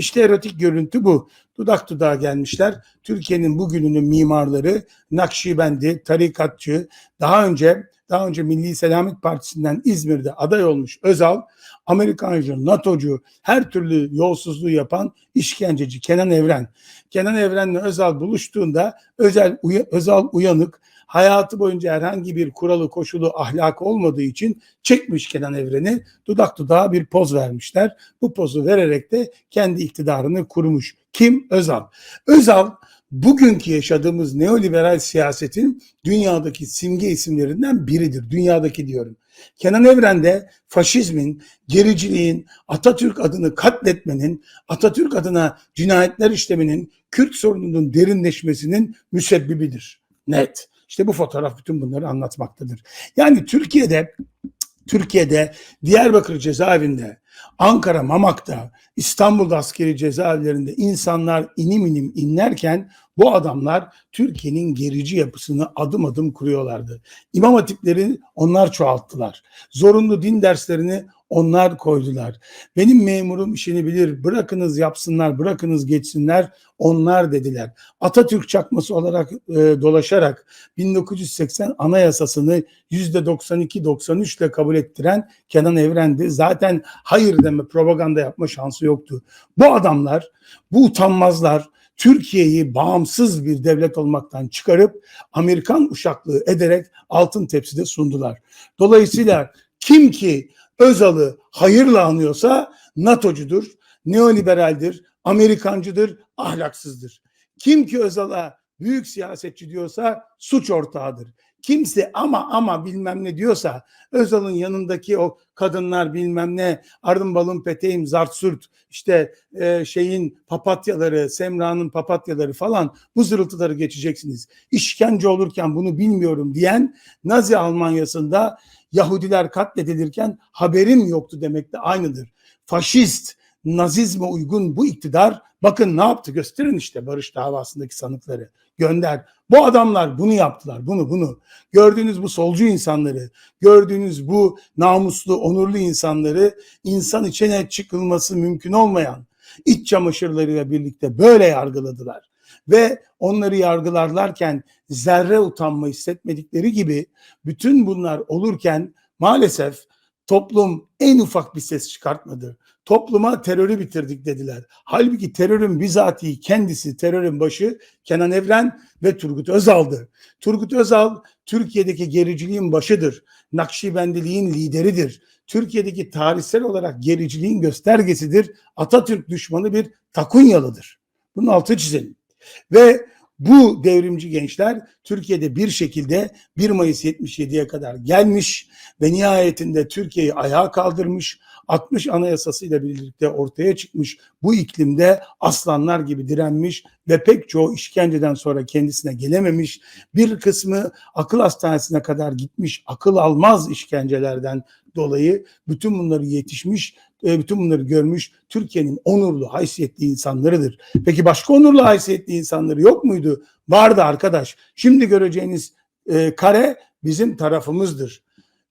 İşte erotik görüntü bu. Dudak dudağa gelmişler. Türkiye'nin bugününün mimarları Nakşibendi, tarikatçı, daha önce daha önce Milli Selamet Partisi'nden İzmir'de aday olmuş Özal, Amerikancı, NATO'cu, her türlü yolsuzluğu yapan işkenceci Kenan Evren. Kenan Evren'le Özal buluştuğunda Özel, Özal uyanık, hayatı boyunca herhangi bir kuralı, koşulu, ahlak olmadığı için çekmiş Kenan Evren'i dudak dudağa bir poz vermişler. Bu pozu vererek de kendi iktidarını kurmuş. Kim? Özal. Özal bugünkü yaşadığımız neoliberal siyasetin dünyadaki simge isimlerinden biridir. Dünyadaki diyorum. Kenan Evren de faşizmin, gericiliğin, Atatürk adını katletmenin, Atatürk adına cinayetler işleminin, Kürt sorununun derinleşmesinin müsebbibidir. Net. İşte bu fotoğraf bütün bunları anlatmaktadır. Yani Türkiye'de Türkiye'de Diyarbakır cezaevinde, Ankara Mamak'ta, İstanbul'da askeri cezaevlerinde insanlar inim inim inlerken bu adamlar Türkiye'nin gerici yapısını adım adım kuruyorlardı. İmam hatipleri onlar çoğalttılar. Zorunlu din derslerini onlar koydular. Benim memurum işini bilir. Bırakınız yapsınlar, bırakınız geçsinler. Onlar dediler. Atatürk çakması olarak e, dolaşarak 1980 anayasasını %92-93 ile kabul ettiren Kenan Evren'di. Zaten hayır deme propaganda yapma şansı yoktu. Bu adamlar, bu utanmazlar Türkiye'yi bağımsız bir devlet olmaktan çıkarıp Amerikan uşaklığı ederek altın tepside sundular. Dolayısıyla kim ki Özal'ı hayırla anıyorsa NATO'cudur, neoliberaldir, Amerikancıdır, ahlaksızdır. Kim ki Özal'a büyük siyasetçi diyorsa suç ortağıdır. Kimse ama ama bilmem ne diyorsa Özal'ın yanındaki o kadınlar bilmem ne ardım balın peteğim zart sürt işte e, şeyin papatyaları Semra'nın papatyaları falan bu zırıltıları geçeceksiniz. İşkence olurken bunu bilmiyorum diyen Nazi Almanyası'nda Yahudiler katledilirken haberim yoktu demek de aynıdır. Faşist, nazizme uygun bu iktidar bakın ne yaptı gösterin işte barış davasındaki sanıkları gönder. Bu adamlar bunu yaptılar bunu bunu. Gördüğünüz bu solcu insanları, gördüğünüz bu namuslu, onurlu insanları insan içine çıkılması mümkün olmayan iç çamaşırlarıyla birlikte böyle yargıladılar. Ve onları yargılarlarken zerre utanma hissetmedikleri gibi bütün bunlar olurken maalesef toplum en ufak bir ses çıkartmadı. Topluma terörü bitirdik dediler. Halbuki terörün bizatihi kendisi, terörün başı Kenan Evren ve Turgut Özal'dı. Turgut Özal Türkiye'deki gericiliğin başıdır. Nakşibendiliğin lideridir. Türkiye'deki tarihsel olarak gericiliğin göstergesidir. Atatürk düşmanı bir takunyalıdır. Bunun altı çizelim. Ve bu devrimci gençler Türkiye'de bir şekilde 1 Mayıs 77'ye kadar gelmiş ve nihayetinde Türkiye'yi ayağa kaldırmış, 60 Anayasası ile birlikte ortaya çıkmış bu iklimde aslanlar gibi direnmiş ve pek çoğu işkenceden sonra kendisine gelememiş. Bir kısmı akıl hastanesine kadar gitmiş, akıl almaz işkencelerden dolayı bütün bunları yetişmiş, e, bütün bunları görmüş Türkiye'nin onurlu, haysiyetli insanlarıdır. Peki başka onurlu, haysiyetli insanları yok muydu? Vardı arkadaş. Şimdi göreceğiniz e, kare bizim tarafımızdır.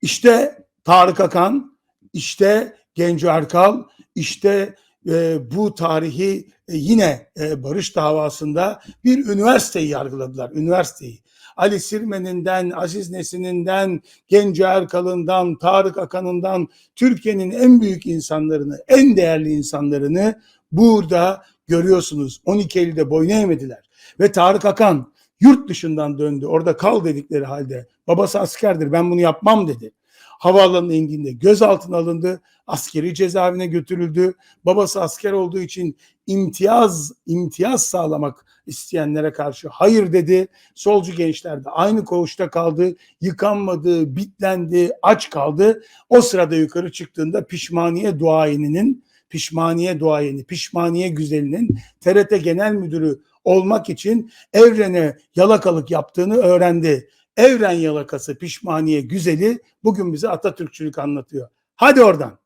İşte Tarık Akan, işte Genco Erkal, işte e, bu tarihi e, yine e, barış davasında bir üniversiteyi yargıladılar. Üniversiteyi. Ali Sirmen'inden, Aziz Nesin'inden, Genco Erkal'ından, Tarık Akan'ından Türkiye'nin en büyük insanlarını, en değerli insanlarını burada görüyorsunuz. 12 Eylül'de boyun eğmediler. Ve Tarık Akan yurt dışından döndü. Orada kal dedikleri halde babası askerdir ben bunu yapmam dedi. Havaalanına indiğinde gözaltına alındı. Askeri cezaevine götürüldü. Babası asker olduğu için imtiyaz imtiyaz sağlamak isteyenlere karşı hayır dedi. Solcu gençler de aynı koğuşta kaldı. Yıkanmadı, bitlendi, aç kaldı. O sırada yukarı çıktığında pişmaniye duayeninin pişmaniye duayeni, pişmaniye güzelinin TRT Genel Müdürü olmak için evrene yalakalık yaptığını öğrendi. Evren yalakası pişmaniye güzeli bugün bize Atatürkçülük anlatıyor. Hadi oradan.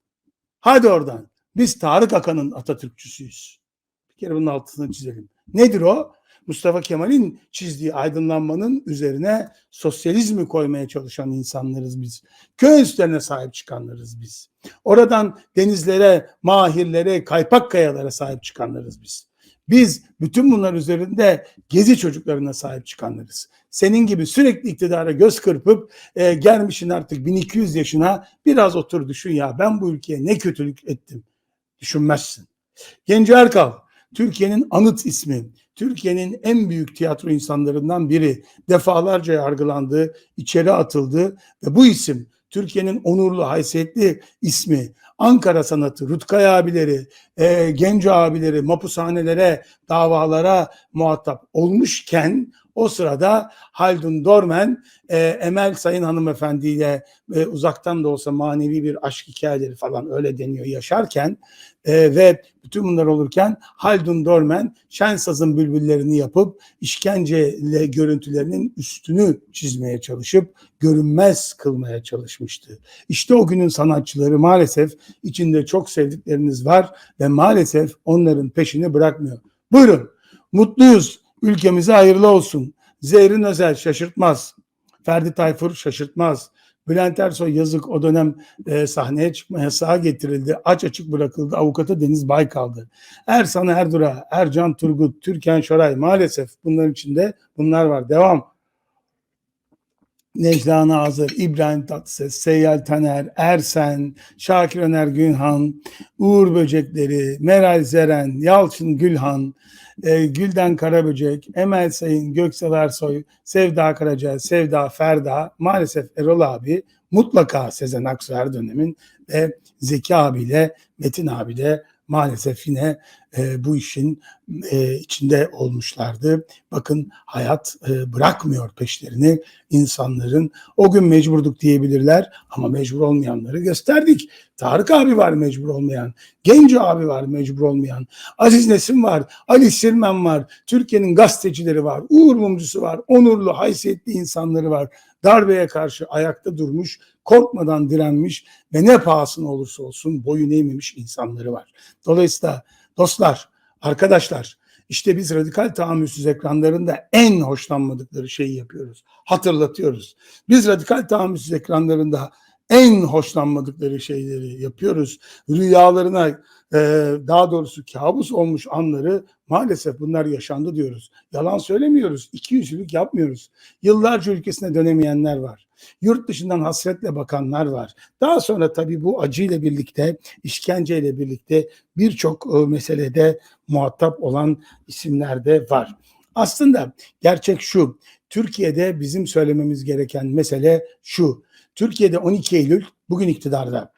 Hadi oradan. Biz Tarık Akan'ın Atatürkçüsüyüz. Bir kere bunun altını çizelim. Nedir o? Mustafa Kemal'in çizdiği aydınlanmanın üzerine sosyalizmi koymaya çalışan insanlarız biz. Köy enstitülerine sahip çıkanlarız biz. Oradan denizlere, mahirlere, kaypak kayalara sahip çıkanlarız biz. Biz bütün bunlar üzerinde gezi çocuklarına sahip çıkanlarız. Senin gibi sürekli iktidara göz kırpıp e, gelmişin artık 1200 yaşına biraz otur düşün ya ben bu ülkeye ne kötülük ettim düşünmezsin. Genco Erkal, Türkiye'nin anıt ismi, Türkiye'nin en büyük tiyatro insanlarından biri. Defalarca yargılandı, içeri atıldı ve bu isim Türkiye'nin onurlu, haysiyetli ismi Ankara sanatı, Rutkay abileri, e, Genco abileri mapushanelere, davalara muhatap olmuşken o sırada Haldun Dormen, e, Emel Sayın hanımefendiyle e, uzaktan da olsa manevi bir aşk hikayeleri falan öyle deniyor yaşarken e, ve bütün bunlar olurken Haldun Dormen Şensaz'ın bülbüllerini yapıp işkenceyle görüntülerinin üstünü çizmeye çalışıp görünmez kılmaya çalışmıştı. İşte o günün sanatçıları maalesef içinde çok sevdikleriniz var ve maalesef onların peşini bırakmıyor. Buyurun mutluyuz ülkemize hayırlı olsun. Zehrin Özel şaşırtmaz. Ferdi Tayfur şaşırtmaz. Bülent Ersoy yazık o dönem e, sahneye çıkma yasağı getirildi. Aç açık bırakıldı. Avukatı Deniz Bay kaldı. Ersan Erdura, Ercan Turgut, Türkan Şoray maalesef bunların içinde bunlar var. Devam. Necla Nazır, İbrahim Tatlıses, Seyyal Taner, Ersen, Şakir Öner Günhan, Uğur Böcekleri, Meral Zeren, Yalçın Gülhan, e, Gülden Karaböcek, Emel Sayın, Göksel Ersoy, Sevda Karaca, Sevda Ferda, maalesef Erol abi, mutlaka Sezen Aksu her dönemin ve Zeki abiyle, Metin abiyle maalesef yine e, bu işin e, içinde olmuşlardı. Bakın hayat e, bırakmıyor peşlerini insanların. O gün mecburduk diyebilirler ama mecbur olmayanları gösterdik. Tarık abi var mecbur olmayan, Genco abi var mecbur olmayan, Aziz Nesin var, Ali Sirmen var, Türkiye'nin gazetecileri var, Uğur Mumcusu var, onurlu, haysiyetli insanları var. Darbeye karşı ayakta durmuş, korkmadan direnmiş ve ne pahasına olursa olsun boyun eğmemiş insanları var. Dolayısıyla dostlar, arkadaşlar işte biz radikal tahammülsüz ekranlarında en hoşlanmadıkları şeyi yapıyoruz. Hatırlatıyoruz. Biz radikal tahammülsüz ekranlarında en hoşlanmadıkları şeyleri yapıyoruz. Rüyalarına e, daha doğrusu kabus olmuş anları maalesef bunlar yaşandı diyoruz. Yalan söylemiyoruz. İki yüzlülük yapmıyoruz. Yıllarca ülkesine dönemeyenler var. Yurt dışından hasretle bakanlar var. Daha sonra tabii bu acıyla birlikte, işkenceyle birlikte birçok e, meselede muhatap olan isimler de var. Aslında gerçek şu. Türkiye'de bizim söylememiz gereken mesele şu. Türkiye'de 12 Eylül bugün iktidarda.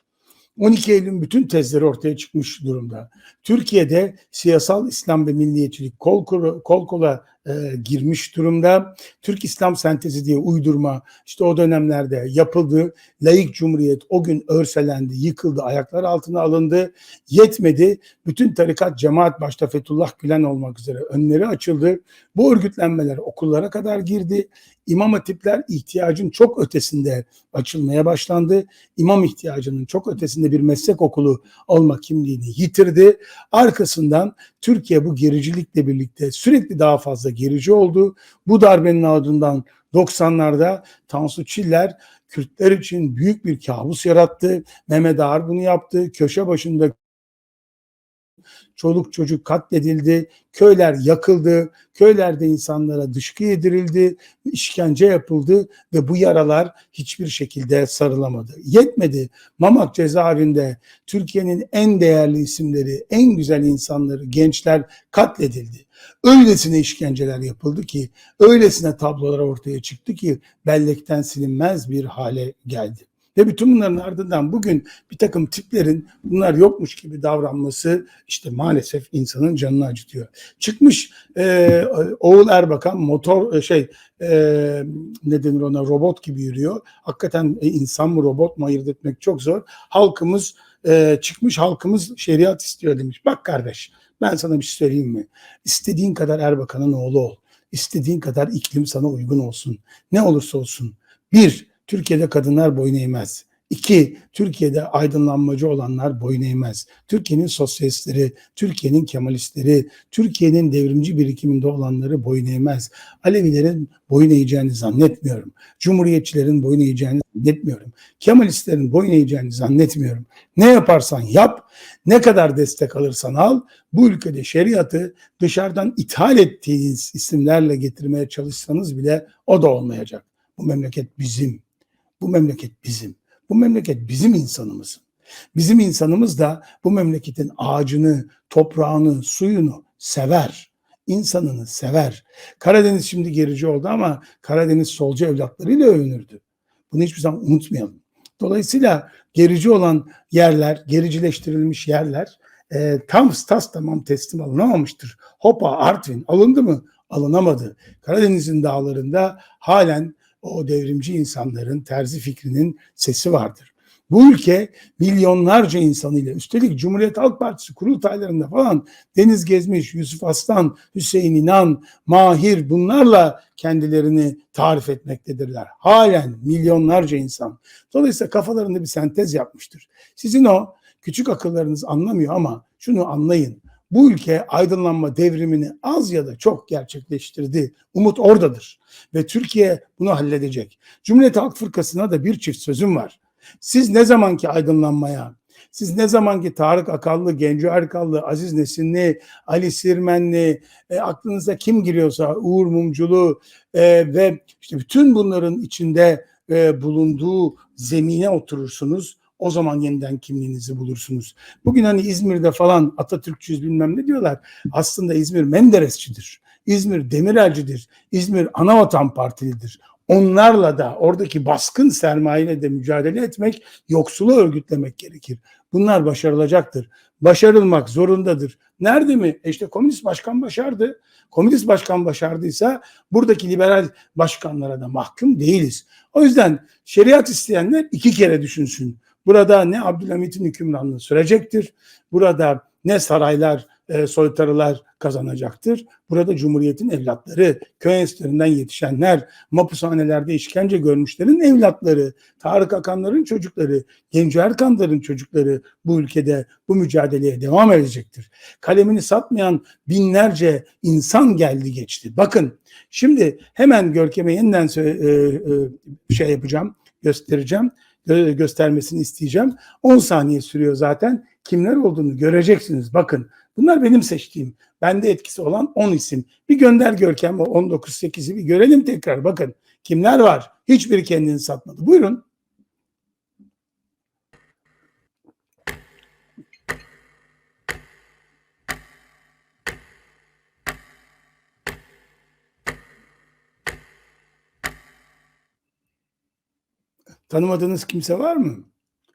12 Eylül'ün bütün tezleri ortaya çıkmış durumda. Türkiye'de siyasal İslam ve milliyetçilik kol, kol kola e, girmiş durumda. Türk İslam sentezi diye uydurma işte o dönemlerde yapıldı. Laik Cumhuriyet o gün örselendi, yıkıldı, ayaklar altına alındı. Yetmedi. Bütün tarikat cemaat başta Fethullah Gülen olmak üzere önleri açıldı. Bu örgütlenmeler okullara kadar girdi. İmam hatipler ihtiyacın çok ötesinde açılmaya başlandı. İmam ihtiyacının çok ötesinde bir meslek okulu olma kimliğini yitirdi. Arkasından Türkiye bu gericilikle birlikte sürekli daha fazla gerici oldu. Bu darbenin ardından 90'larda Tansu Çiller Kürtler için büyük bir kabus yarattı. Mehmet Ağar bunu yaptı. Köşe başında çoluk çocuk katledildi, köyler yakıldı, köylerde insanlara dışkı yedirildi, işkence yapıldı ve bu yaralar hiçbir şekilde sarılamadı. Yetmedi. Mamak cezaevinde Türkiye'nin en değerli isimleri, en güzel insanları, gençler katledildi. Öylesine işkenceler yapıldı ki, öylesine tablolar ortaya çıktı ki bellekten silinmez bir hale geldi. Ve bütün bunların ardından bugün bir takım tiplerin bunlar yokmuş gibi davranması işte maalesef insanın canını acıtıyor. Çıkmış e, Oğul Erbakan motor e, şey e, ne denir ona robot gibi yürüyor. Hakikaten e, insan mı robot mu ayırt etmek çok zor. Halkımız e, çıkmış halkımız şeriat istiyor demiş. Bak kardeş ben sana bir şey söyleyeyim mi? İstediğin kadar Erbakan'ın oğlu ol. İstediğin kadar iklim sana uygun olsun. Ne olursa olsun. Bir, Türkiye'de kadınlar boyun eğmez. İki, Türkiye'de aydınlanmacı olanlar boyun eğmez. Türkiye'nin sosyalistleri, Türkiye'nin kemalistleri, Türkiye'nin devrimci birikiminde olanları boyun eğmez. Alevilerin boyun eğeceğini zannetmiyorum. Cumhuriyetçilerin boyun eğeceğini zannetmiyorum. Kemalistlerin boyun eğeceğini zannetmiyorum. Ne yaparsan yap, ne kadar destek alırsan al, bu ülkede şeriatı dışarıdan ithal ettiğiniz isimlerle getirmeye çalışsanız bile o da olmayacak. Bu memleket bizim. Bu memleket bizim. Bu memleket bizim insanımız. Bizim insanımız da bu memleketin ağacını, toprağını, suyunu sever. İnsanını sever. Karadeniz şimdi gerici oldu ama Karadeniz solcu evlatlarıyla övünürdü. Bunu hiçbir zaman unutmayalım. Dolayısıyla gerici olan yerler, gericileştirilmiş yerler e, tam tas tamam teslim alınamamıştır. Hopa Artvin alındı mı? Alınamadı. Karadeniz'in dağlarında halen o devrimci insanların terzi fikrinin sesi vardır. Bu ülke milyonlarca insanıyla üstelik Cumhuriyet Halk Partisi kurultaylarında falan Deniz Gezmiş, Yusuf Aslan, Hüseyin İnan, Mahir bunlarla kendilerini tarif etmektedirler. Halen milyonlarca insan. Dolayısıyla kafalarında bir sentez yapmıştır. Sizin o küçük akıllarınız anlamıyor ama şunu anlayın. Bu ülke aydınlanma devrimini az ya da çok gerçekleştirdi. Umut oradadır ve Türkiye bunu halledecek. Cumhuriyet Halk Fırkası'na da bir çift sözüm var. Siz ne zamanki aydınlanmaya, siz ne zamanki Tarık Akallı, Genco Erkallı, Aziz Nesinli, Ali Sirmenli, e, aklınıza kim giriyorsa Uğur Mumculu e, ve işte bütün bunların içinde e, bulunduğu zemine oturursunuz. O zaman yeniden kimliğinizi bulursunuz. Bugün hani İzmir'de falan Atatürkçüyüz bilmem ne diyorlar. Aslında İzmir Menderesçidir. İzmir Demirelcidir. İzmir Anavatan Partilidir. Onlarla da oradaki baskın sermayeyle de mücadele etmek, yoksulu örgütlemek gerekir. Bunlar başarılacaktır. Başarılmak zorundadır. Nerede mi? E işte komünist başkan başardı. Komünist başkan başardıysa buradaki liberal başkanlara da mahkum değiliz. O yüzden şeriat isteyenler iki kere düşünsün. Burada ne Abdülhamit'in hükümranlığı sürecektir. Burada ne saraylar, e, soytarılar kazanacaktır. Burada Cumhuriyet'in evlatları, köy enstitülerinden yetişenler, mapushanelerde işkence görmüşlerin evlatları, Tarık Akanların çocukları, Genco Erkanların çocukları bu ülkede bu mücadeleye devam edecektir. Kalemini satmayan binlerce insan geldi geçti. Bakın şimdi hemen Görkem'e yeniden e, e, şey yapacağım, göstereceğim göstermesini isteyeceğim. 10 saniye sürüyor zaten. Kimler olduğunu göreceksiniz. Bakın bunlar benim seçtiğim. Bende etkisi olan 10 isim. Bir gönder Görkem o 19-8'i bir görelim tekrar. Bakın kimler var? Hiçbiri kendini satmadı. Buyurun. Tanımadığınız kimse var mı?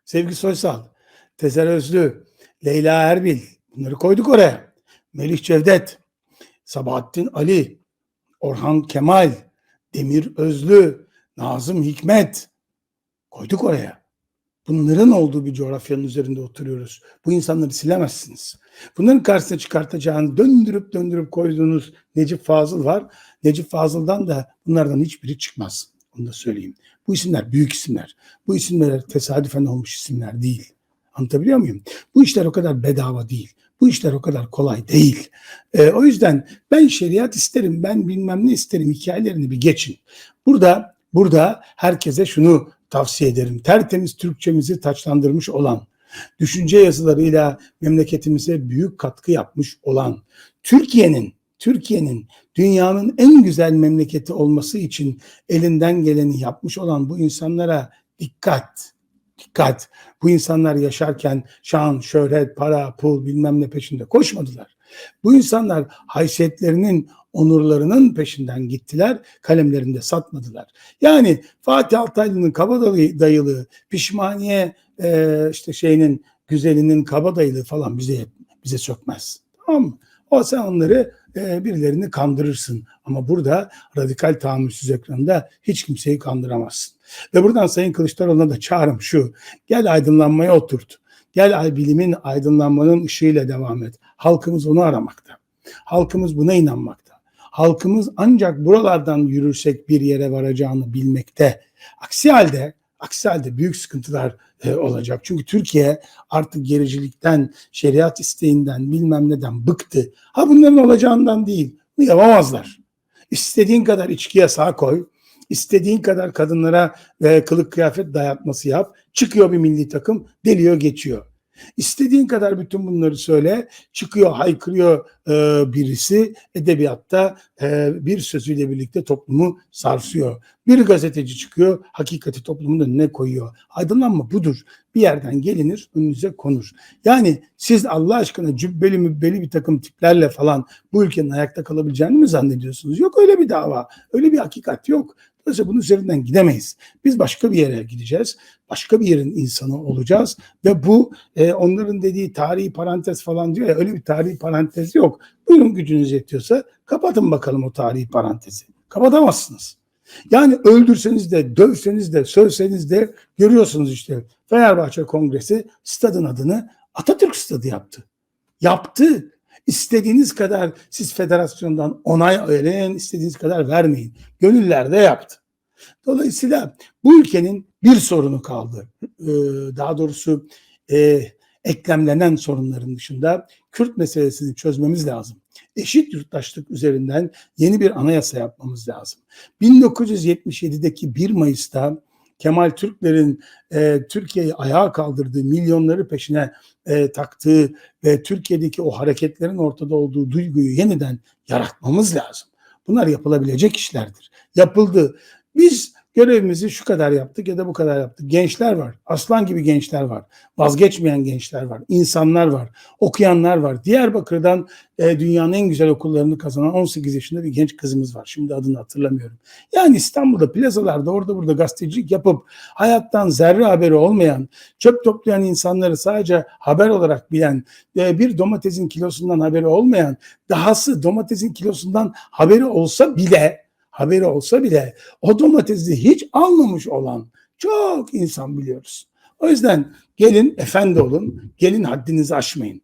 Sevgi Soysal, Tezer Özlü, Leyla Erbil bunları koyduk oraya. Melih Cevdet, Sabahattin Ali, Orhan Kemal, Demir Özlü, Nazım Hikmet koyduk oraya. Bunların olduğu bir coğrafyanın üzerinde oturuyoruz. Bu insanları silemezsiniz. Bunların karşısına çıkartacağını döndürüp döndürüp koyduğunuz Necip Fazıl var. Necip Fazıl'dan da bunlardan hiçbiri çıkmaz. Onu da söyleyeyim. Bu isimler büyük isimler. Bu isimler tesadüfen olmuş isimler değil. Anlatabiliyor muyum? Bu işler o kadar bedava değil. Bu işler o kadar kolay değil. E, o yüzden ben şeriat isterim, ben bilmem ne isterim hikayelerini bir geçin. Burada burada herkese şunu tavsiye ederim. Tertemiz Türkçemizi taçlandırmış olan, düşünce yazılarıyla memleketimize büyük katkı yapmış olan, Türkiye'nin Türkiye'nin dünyanın en güzel memleketi olması için elinden geleni yapmış olan bu insanlara dikkat. Dikkat. Bu insanlar yaşarken şan, şöhret, para, pul bilmem ne peşinde koşmadılar. Bu insanlar haysiyetlerinin, onurlarının peşinden gittiler, kalemlerinde satmadılar. Yani Fatih Altaylı'nın kabadayılığı, pişmaniye e, işte şeyinin güzelinin kabadayılığı falan bize bize sökmez. Tamam mı? O sen onları e, birilerini kandırırsın. Ama burada radikal tahammülsüz ekranında hiç kimseyi kandıramazsın. Ve buradan Sayın Kılıçdaroğlu'na da çağrım şu. Gel aydınlanmaya oturt. Gel bilimin aydınlanmanın ışığıyla devam et. Halkımız onu aramakta. Halkımız buna inanmakta. Halkımız ancak buralardan yürürsek bir yere varacağını bilmekte. Aksi halde Aksi halde büyük sıkıntılar e, olacak. Çünkü Türkiye artık gericilikten, şeriat isteğinden, bilmem neden bıktı. Ha bunların olacağından değil. Yapamazlar. İstediğin kadar içki yasağı koy. istediğin kadar kadınlara e, kılık kıyafet dayatması yap. Çıkıyor bir milli takım, deliyor geçiyor. İstediğin kadar bütün bunları söyle. Çıkıyor, haykırıyor e, birisi edebiyatta e, bir sözüyle birlikte toplumu sarsıyor. Bir gazeteci çıkıyor, hakikati toplumun önüne koyuyor. Aydınlanma budur. Bir yerden gelinir, önünüze konur. Yani siz Allah aşkına cübbeli mübbeli bir takım tiplerle falan bu ülkenin ayakta kalabileceğini mi zannediyorsunuz? Yok öyle bir dava, öyle bir hakikat yok. Dolayısıyla bunun üzerinden gidemeyiz. Biz başka bir yere gideceğiz. Başka bir yerin insanı olacağız ve bu e, onların dediği tarihi parantez falan diyor ya öyle bir tarihi parantez yok. Buyurun gücünüz yetiyorsa kapatın bakalım o tarihi parantezi. Kapatamazsınız. Yani öldürseniz de, dövseniz de, sövseniz de görüyorsunuz işte Fenerbahçe Kongresi stadın adını Atatürk Stadı yaptı. Yaptı. İstediğiniz kadar siz federasyondan onay verin, istediğiniz kadar vermeyin. Gönüllerde yaptı. Dolayısıyla bu ülkenin bir sorunu kaldı. Ee, daha doğrusu e, eklemlenen sorunların dışında Kürt meselesini çözmemiz lazım. Eşit yurttaşlık üzerinden yeni bir anayasa yapmamız lazım. 1977'deki 1 Mayıs'ta Kemal Türklerin e, Türkiye'yi ayağa kaldırdığı, milyonları peşine e, taktığı ve Türkiye'deki o hareketlerin ortada olduğu duyguyu yeniden yaratmamız lazım. Bunlar yapılabilecek işlerdir. Yapıldı. Biz görevimizi şu kadar yaptık ya da bu kadar yaptık. Gençler var. Aslan gibi gençler var. Vazgeçmeyen gençler var. insanlar var. Okuyanlar var. Diyarbakır'dan e, dünyanın en güzel okullarını kazanan 18 yaşında bir genç kızımız var. Şimdi adını hatırlamıyorum. Yani İstanbul'da plazalarda orada burada gazetecilik yapıp hayattan zerre haberi olmayan, çöp toplayan insanları sadece haber olarak bilen, e, bir domatesin kilosundan haberi olmayan, dahası domatesin kilosundan haberi olsa bile haberi olsa bile o domatesi hiç almamış olan çok insan biliyoruz. O yüzden gelin efendi olun, gelin haddinizi aşmayın.